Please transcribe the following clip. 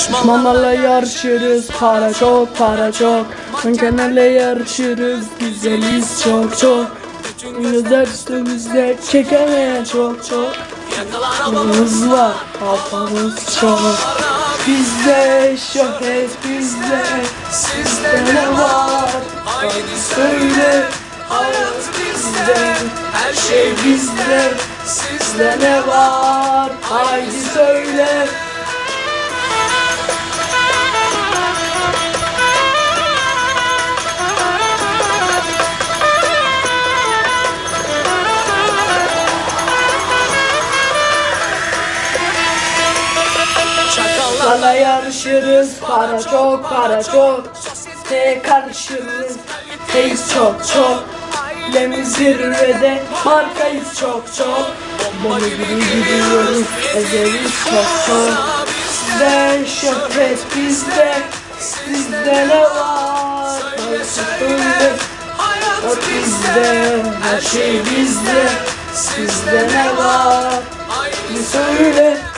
Düşmanlarla yarışırız para çok para çok. Mankenlerle yarışırız güzeliz çok çok. Gözler üstümüzde çekemeyen çok çok. Hız var kafamız çok. Bizde şöhret bizde Sizde ne var? Haydi söyle Hayat bizde Her şey bizde. Sizde ne var? Haydi söyle Çakallarla yarışırız para çok para çok. Te karışırız Teyiz çok çok. Ailemiz zirvede markayız çok çok. Bomba gibi gidiyoruz ezeriz çok çok. Bizde şöhret bizde Sizde ne var? Hayır Hayat bizde Her şey bizde. Sizde ne var? Bir söyle